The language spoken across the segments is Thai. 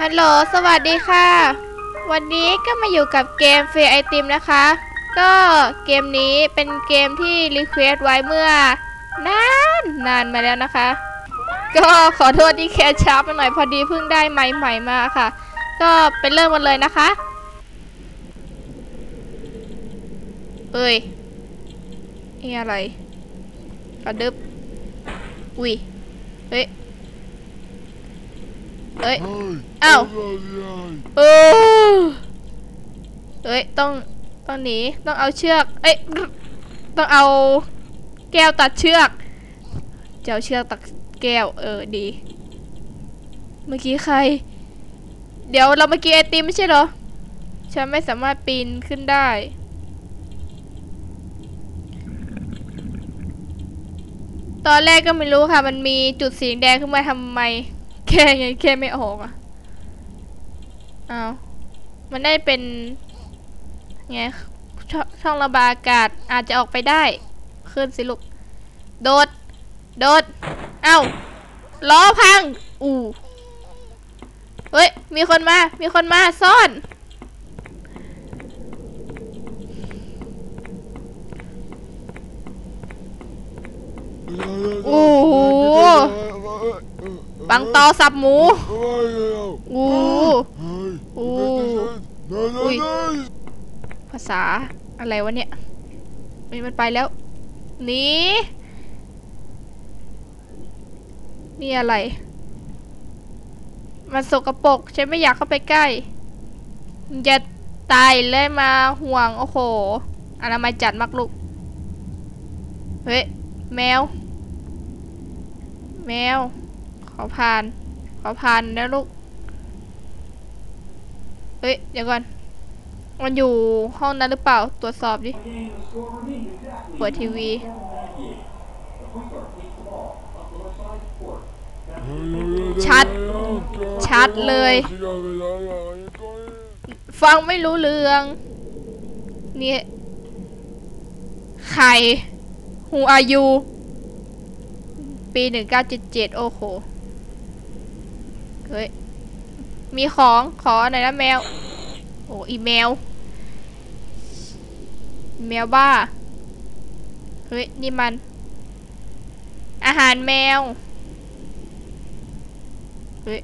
ฮัลโหล สวัสดีค่ะ วันนี้ก็มาอยู่กับเกมเฟ r ไอติมนะคะ ก็เกมนี้เป็นเกมที่รีเควสไว้เมื่อนานนานมาแล้วนะคะ ก็ขอโทษที่แคชช้าไปหน่อยพอดีเพิ่งได้ไม้ใหม่มาค่ะ ก็เป็นเริ่มกันเลยนะคะ เอ้ยนี่อะไรกระดึบอุ้ยเฮ้ย เฮ้ยอ้าวเออเอ้ยต้องต้องหนีต้องเอาเชือกเอ้ยต้องเอาแก้วตัดเชือกจะเอาเชือกตัดแก้วเออดี เมื่อกี้ใคร เดี๋ยวเราเมื่อกี้ไอติมไม่ใช่เหรอฉันไม่สามารถปีนขึ้นได้ตอนแรกก็ไม่รู้ค่ะ มันมีจุดสีแดงขึ้นมาทำไม แค่ไงแค่ไม่ออกอะอ้าวมันได้เป็นไงชช่องระบายอากาศอาจจะออกไปได้ ขึ้นสิลูก โดด โดด เอ้า ล้อพัง อู้เฮ้ย มีคนมา มีคนมา ซ่อน โอ้โห บังตอสับหมูอู้อู้อุ้ยภาษาอะไรวะเนี่ยมันมันไปแล้วหนีนี่อะไร มันสกปรกฉันไม่อยากเข้าไปใกล้มึงจะตายเลยมาห่วง โอ้โหอนามัยจัดมากลูก เฮ้ย แมว แมว ขอผ่าน ขอผ่านนะลูก เฮ้ย เดี๋ยวก่อน มันอยู่ห้องนั้นหรือเปล่า ตรวจสอบดิ เปิดทีวี ชัด ชัดเลย ฟังไม่รู้เรื่อง นี่ใคร Who are you ปี 1977 โอ้โห เฮ้ย มีของขอหน่อยนะแมว โอ้อีเมลแมวบ้า เฮ้ย นี่มัน อาหารแมว เฮ้ย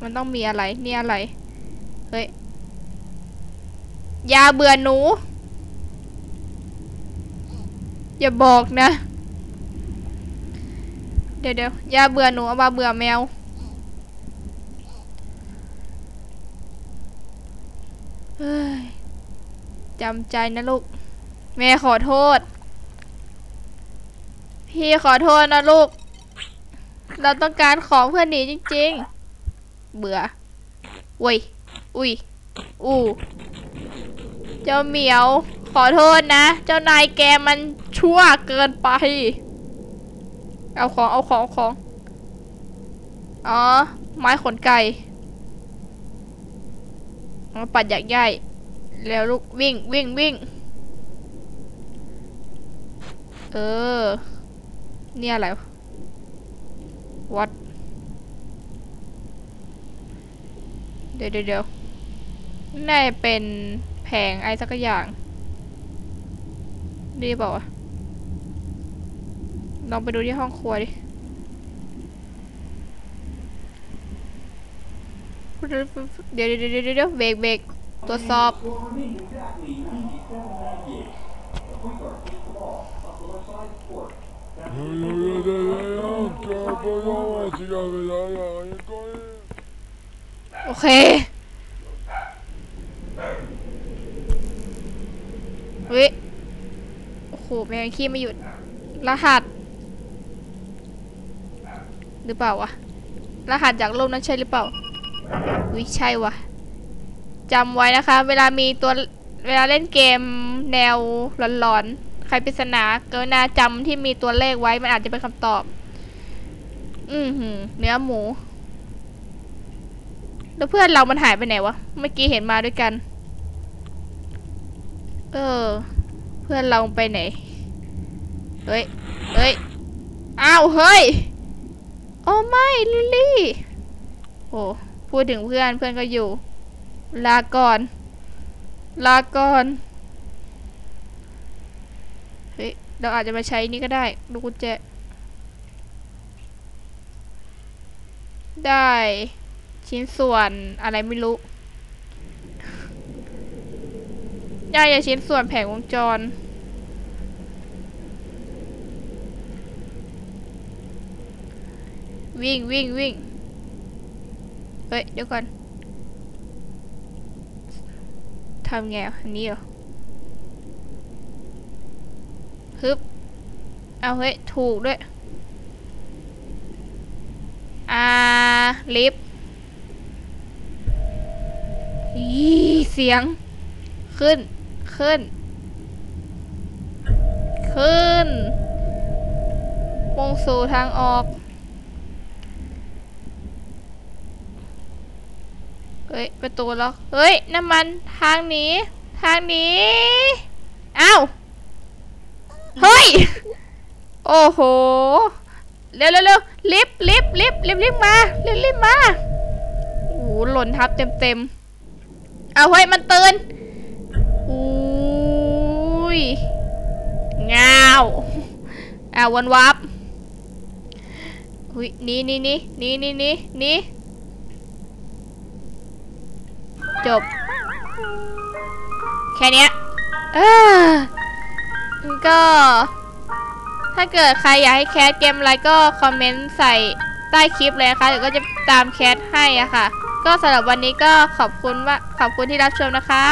มันต้องมีอะไร นี่อะไร เฮ้ย ยาเบื่อหนู อย่าบอกนะ เดี๋ยวเดี๋ยวยาเบื่อหนูเอามาเบื่อแมว จำใจนะลูก แม่ขอโทษ พี่ขอโทษนะลูก เราต้องการของเพื่อนหนีจริง ๆ เบื่ออุ้ยอุ้ยอู้เจ้าเหมียว ขอโทษนะ เจ้านายแกมันชั่วเกินไป เอาของ เอาของเอาของ อ๋อ ไม้ขนไก่ มาปัดอยากใหญ่แล้วลูกวิ่งวิ่งวิ่ง เออ เนี่ยอะไรวัดเดี๋ยวเดี๋ยวเดี๋ยวน่าจะเป็นแผงไอ้สักอย่างดีเปล่าลองไปดูที่ห้องครัวดิ เดี๋ยวเดี๋ยวเดี๋ยวเดี๋ยวเบรกเบรกตรวจสอบ โอเคเฮ้ย โอ้โหแมงขี้ไม่หยุด รหัส หรือเปล่าวะ รหัสจากโลกนั้นใช่หรือเปล่า วิใช่วะจำไว้นะคะ เวลามีตัวเวลาเล่นเกมแนวหลอนๆ ใครปริศนาเกินนาจำที่มีตัวเลขไว้มันอาจจะเป็นคำตอบ อือหือ เนื้อหมู แล้วเพื่อนเรามันหายไปไหนวะ เมื่อกี้เห็นมาด้วยกัน เออ เพื่อนเราไปไหน เฮ้ย เฮ้ย อ้าว เฮ้ย โอ้ไม่ลิลลี่ โอ้ พูดถึงเพื่อนเพื่อนก็อยู่ ลาก่อน ลาก่อน เฮ้ย เราอาจจะมาใช้นี่ก็ได้ ลูกกุญแจ ได้ ชิ้นส่วนอะไรไม่รู้ได้จะชิ้นส่วนแผงวงจรวิ่งวิ่งวิ่ง เฮ้ย เดี๋ยวก่อนทำไงอะอันนี้เหรอฮึบเอาเฮ้ย ถูกด้วย อ่า ลิฟต์อีเสียง ขึ้น ขึ้น ขึ้นมุ่งสู่ทางออก เฮ้ย ประตูล็อก เฮ้ย น้ำมันทางนี้ ทางนี้อ้าวเฮ้ย โอ้โห เร็วเร็วเร็วลิฟลิฟลิฟลิฟลิฟมาลิฟลิฟมาโอ้โหหล่นทับเต็มเต็มเอาเฮ้ย มันเตือนอุ้ยงาวอ่าวนวับอุ้ยนี่นี่นี่นี่นี่นี่นี่ จบ แค่เนี้ยเออก็ ถ้าเกิดใครอยากให้แคสเกมอะไรก็คอมเมนต์ใส่ใต้คลิปเลยนะคะเดี๋ยวก็จะตามแคสให้อะค่ะ ก็สำหรับวันนี้ก็ขอบคุณว่าขอบคุณที่รับชมนะคะ